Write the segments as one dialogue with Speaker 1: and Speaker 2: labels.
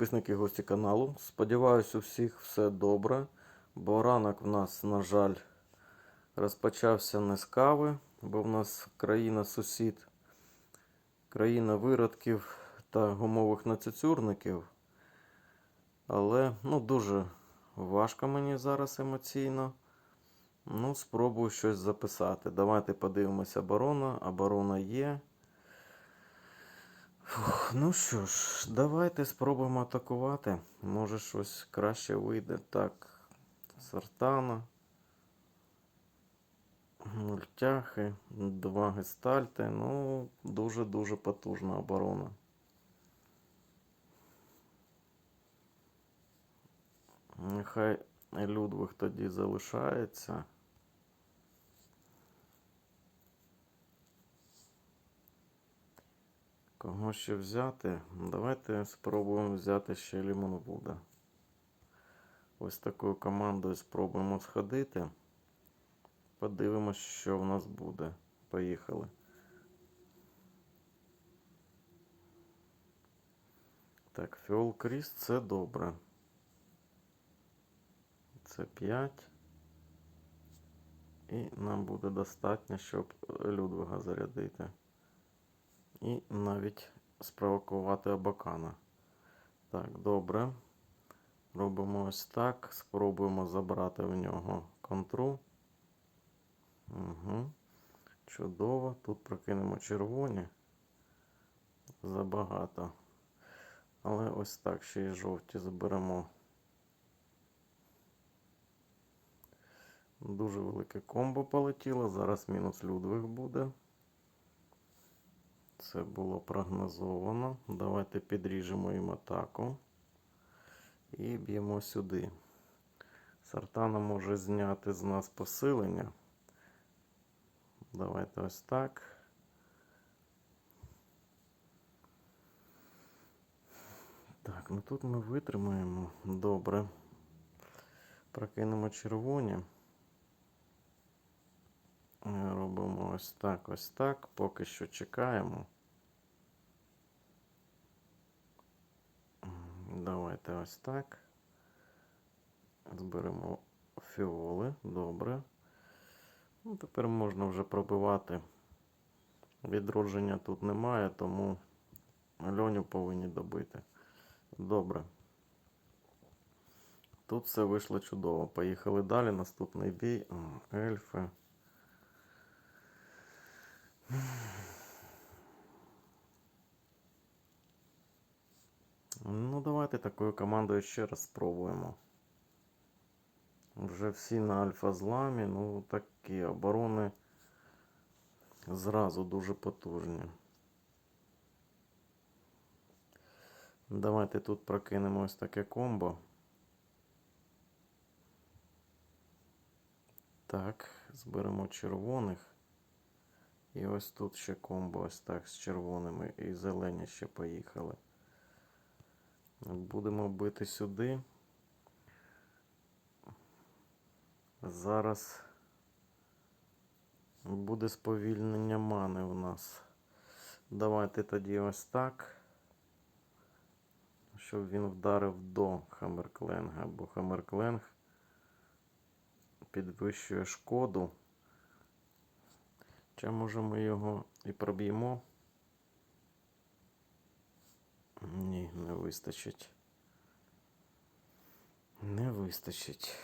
Speaker 1: підписники гості каналу. Сподіваюсь, у всіх все добре, бо ранок в нас, на жаль, розпочався не з кави, бо в нас країна сусід, країна виродків та гумових нацюцюрників. Але ну, дуже важко мені зараз емоційно. Ну, спробую щось записати. Давайте подивимося оборона. Оборона є. Фух, ну що ж, давайте спробуємо атакувати. Може щось краще вийде. Так, Сартана. Мультяхи, два гестальти. Ну, дуже-дуже потужна оборона. Нехай Людвиг тоді залишається. Кого ще взяти? Давайте спробуємо взяти ще Лімонвуда. Ось такою командою спробуємо сходити. Подивимось, що в нас буде. Поїхали. Так, Фіол Кріс це добре. Це 5. І нам буде достатньо, щоб Людвига зарядити. І навіть спровокувати Абакана. Так, добре. Робимо ось так. Спробуємо забрати в нього контру. Угу. Чудово. Тут прокинемо червоні. Забагато. Але ось так ще й жовті заберемо. Дуже велике комбо полетіло. Зараз мінус Людвиг буде. Це було прогнозовано. Давайте підріжемо їм атаку. І б'ємо сюди. Сартана може зняти з нас посилення. Давайте ось так. Так, ну тут ми витримаємо. Добре. Прокинемо червоні. Робимо ось так, ось так. Поки що чекаємо. Давайте ось так. Зберемо фіоли. Добре. Ну, Тепер можна вже пробивати. Відродження тут немає, тому льоню повинні добити. Добре. Тут все вийшло чудово. Поїхали далі. Наступний бій. Ельфи. Ну, давайте такою командою ще раз спробуємо. Вже всі на альфа-зламі, ну такі оборони зразу дуже потужні. Давайте тут прокинемо ось таке комбо. Так, зберемо червоних. І ось тут ще комбо ось так з червоними і зелені ще поїхали. Будемо бити сюди. Зараз буде сповільнення мани у нас. Давайте тоді ось так. Щоб він вдарив до Хаммеркленга, бо Хаммеркленг підвищує шкоду. Чи може ми його і проб'ємо? Ні, не вистачить. Не вистачить.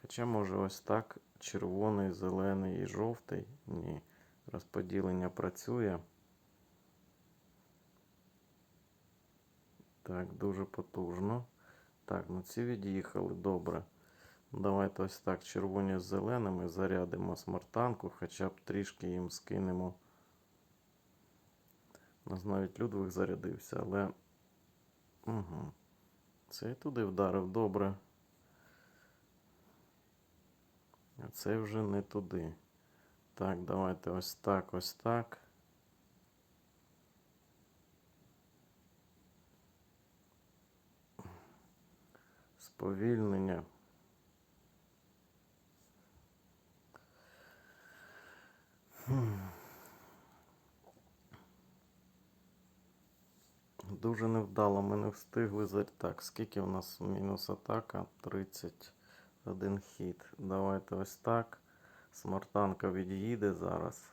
Speaker 1: Хоча може ось так. Червоний, зелений і жовтий. Ні. Розподілення працює. Так, дуже потужно. Так, ну ці від'їхали. Добре. Давайте ось так червоні з зеленими зарядимо смартанку, хоча б трішки їм скинемо. У нас навіть Людвиг зарядився, але. Угу. Цей туди вдарив добре. А цей вже не туди. Так, давайте ось так, ось так. Сповільнення. Дуже невдало ми не встигли за. Так, скільки у нас мінус атака? 31 хід. Давайте ось так. Смартанка від'їде зараз.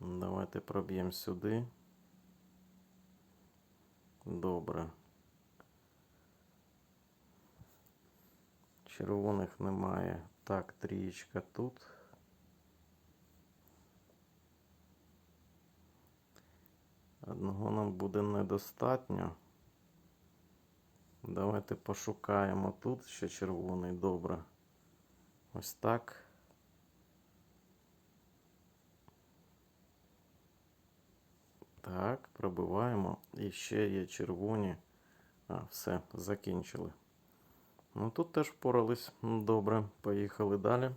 Speaker 1: Давайте проб'ємо сюди. Добре. Червоних немає. Так, трієчка тут. Одного нам буде недостатньо. Давайте пошукаємо тут ще червоний. Добре. Ось так. Так, пробиваємо. І ще є червоні. А, все, закінчили. Ну тут теж впорались. Добре, поїхали далі.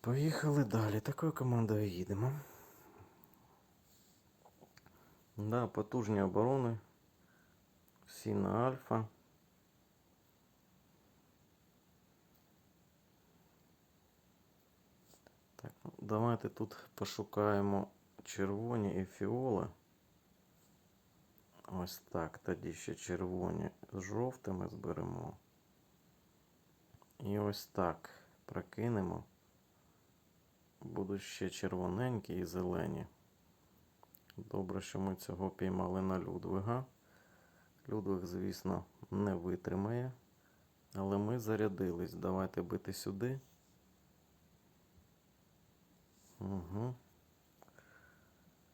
Speaker 1: Поїхали далі. Такою командою їдемо. Да, потужні оборони. Всі на альфа. Так, ну, давайте тут пошукаємо червоні і фіоли. Ось так. Тоді ще червоні з жовтими зберемо. І ось так прокинемо. Будуть ще червоненькі і зелені. Добре, що ми цього піймали на Людвига. Людвиг, звісно, не витримає. Але ми зарядились. Давайте бити сюди. Угу.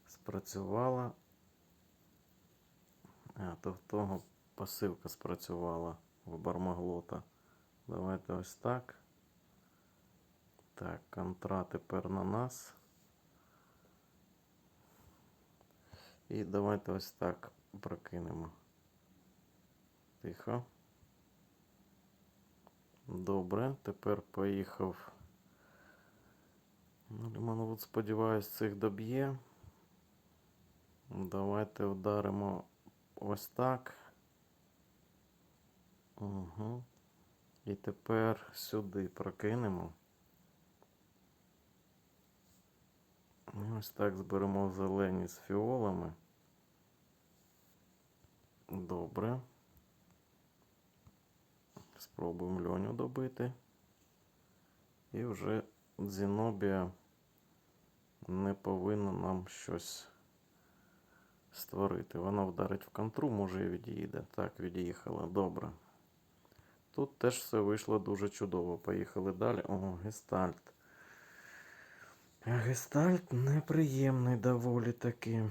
Speaker 1: Спрацювала. А, то в того пасивка спрацювала в бармаглота. Давайте ось так. Так, контра тепер на нас. І давайте ось так прокинемо. Тихо. Добре, тепер поїхав. Ну, Лімановод, сподіваюсь, цих доб'є. Давайте вдаримо ось так. Угу. І тепер сюди прокинемо. І ось так зберемо зелені з фіолами. Добре. Спробуємо льоню добити. І вже Зінобія не повинна нам щось створити. Вона вдарить в контру, може і від'їде. Так, від'їхала. Добре. Тут теж все вийшло дуже чудово. Поїхали далі. О, гестальт. Гестальт неприємний доволі таки.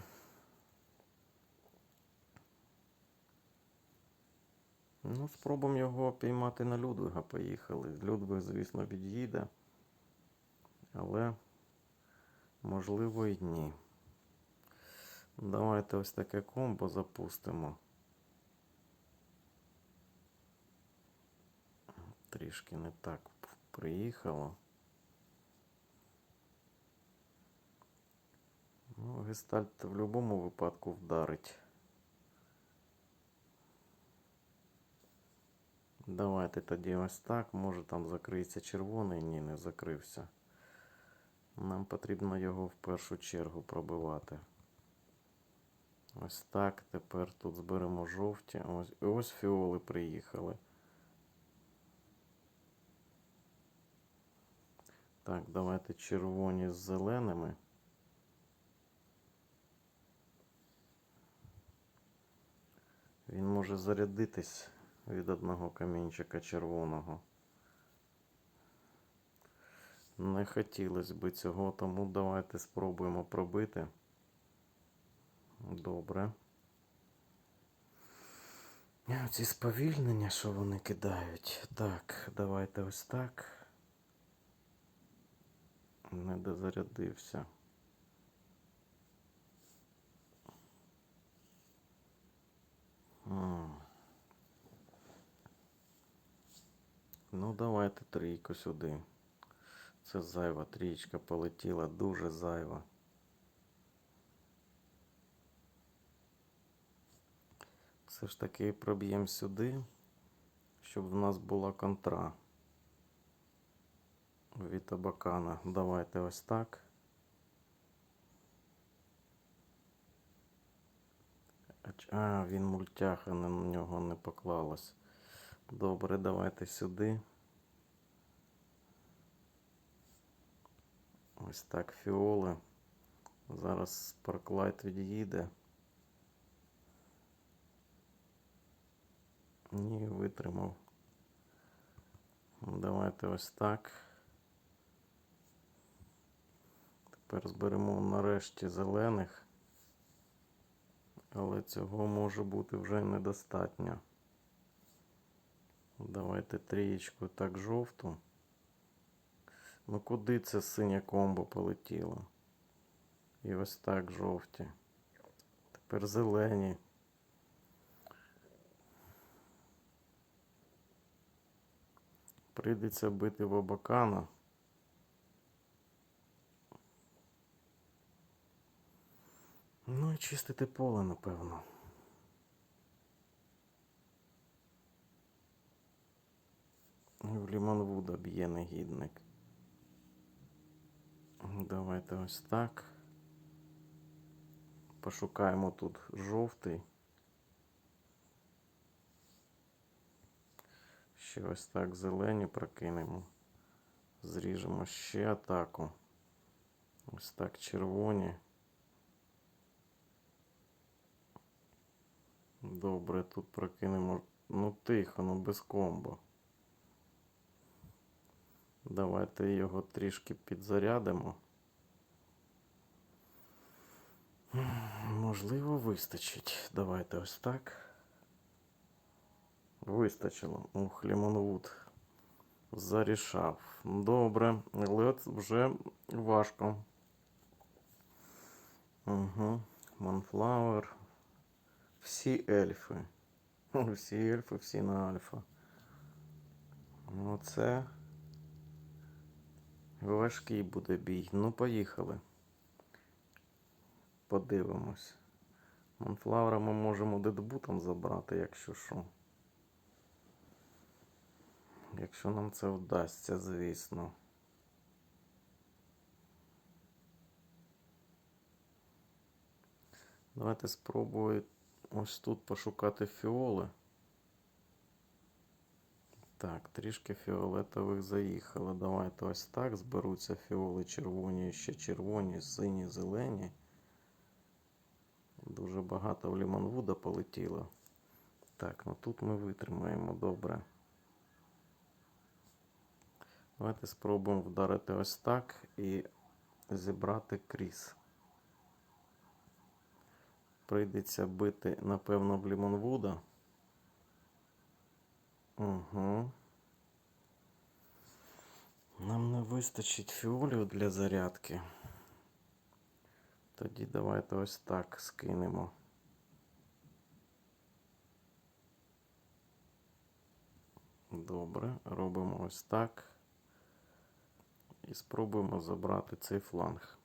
Speaker 1: Ну, спробуємо його піймати на Людвига. Поїхали. Людвиг, звісно, від'їде. Але можливо і ні. Давайте ось таке комбо запустимо. Трішки не так приїхало. Ну, гестальт в будь-якому випадку вдарить. Давайте тоді ось так. Може там закриється червоний. Ні, не закрився. Нам потрібно його в першу чергу пробивати. Ось так. Тепер тут зберемо жовті. Ось, ось фіоли приїхали. Так, давайте червоні з зеленими. Він може зарядитись від одного камінчика червоного. Не хотілося би цього, тому давайте спробуємо пробити. Добре. Ці сповільнення, що вони кидають. Так, давайте ось так. Не дозарядився. Ну, давайте трійку сюди. Це зайва трієчка полетіла, дуже зайва. Все ж таки проб'ємо сюди, щоб в нас була контра від абакана. Давайте ось так. А, він мультяха, на нього не поклалось. Добре, давайте сюди. Ось так фіоли. Зараз парклайт від'їде. Ні, витримав. Давайте ось так. Тепер зберемо нарешті зелених. Але цього може бути вже недостатньо. Давайте трієчку так жовту. Ну куди це синє комбо полетіло? І ось так жовті. Тепер зелені. Прийдеться бити в Абакана. Ну і чистити поле, напевно. В Ліманвуда б'є негідник. Давайте ось так. Пошукаємо тут жовтий. Ще ось так зелені прокинемо. Зріжемо ще атаку. Ось так червоні. Добре, тут прокинемо. Ну тихо, ну без комбо. Давайте його трішки підзарядимо. Можливо, вистачить. Давайте ось так. Вистачило. Ух, Лімонвуд зарішав. Добре, але вже важко. Угу. Монфлауер. Всі ельфи. Всі ельфи, всі на альфа. Ну це важкий буде бій. Ну, поїхали. Подивимось. Монфлаура ми можемо дедбутом забрати, якщо що. Якщо нам це вдасться, звісно. Давайте спробую ось тут пошукати фіоли. Так, трішки фіолетових заїхало. Давайте ось так зберуться фіоли червоні, ще червоні, сині, зелені. Дуже багато в Лімонвуда полетіло. Так, ну тут ми витримаємо добре. Давайте спробуємо вдарити ось так і зібрати кріс. Прийдеться бити, напевно, в Лімонвуда. Угу. Нам не вистачить фіолів для зарядки. Тоді давайте ось так скинемо. Добре, робимо ось так. І спробуємо забрати цей фланг.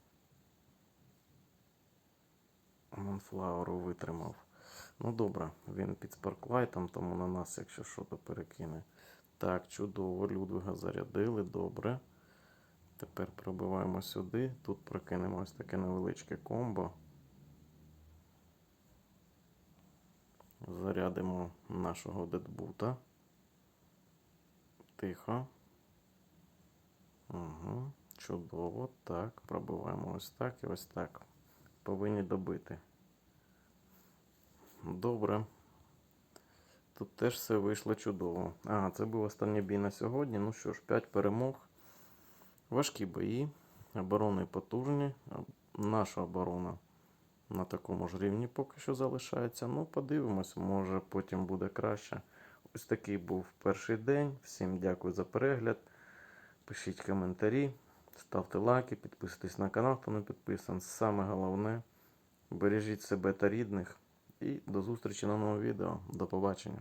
Speaker 1: Монфлауру витримав. Ну добре, він під спарклайтом, тому на нас, якщо що, то перекине. Так, чудово, Людвига зарядили, добре. Тепер пробиваємо сюди. Тут прокинемо ось таке невеличке комбо. Зарядимо нашого дедбута. Тихо. Угу, чудово. Так, пробиваємо ось так і ось так. Повинні добити. Добре. Тут теж все вийшло чудово. А, це був останній бій на сьогодні. Ну що ж, 5 перемог. Важкі бої. Оборони потужні. Наша оборона на такому ж рівні поки що залишається. Ну, подивимось, може потім буде краще. Ось такий був перший день. Всім дякую за перегляд. Пишіть коментарі, ставте лайки, підписуйтесь на канал, хто не підписаний. Саме головне, бережіть себе та рідних. І до зустрічі на новому відео. До побачення.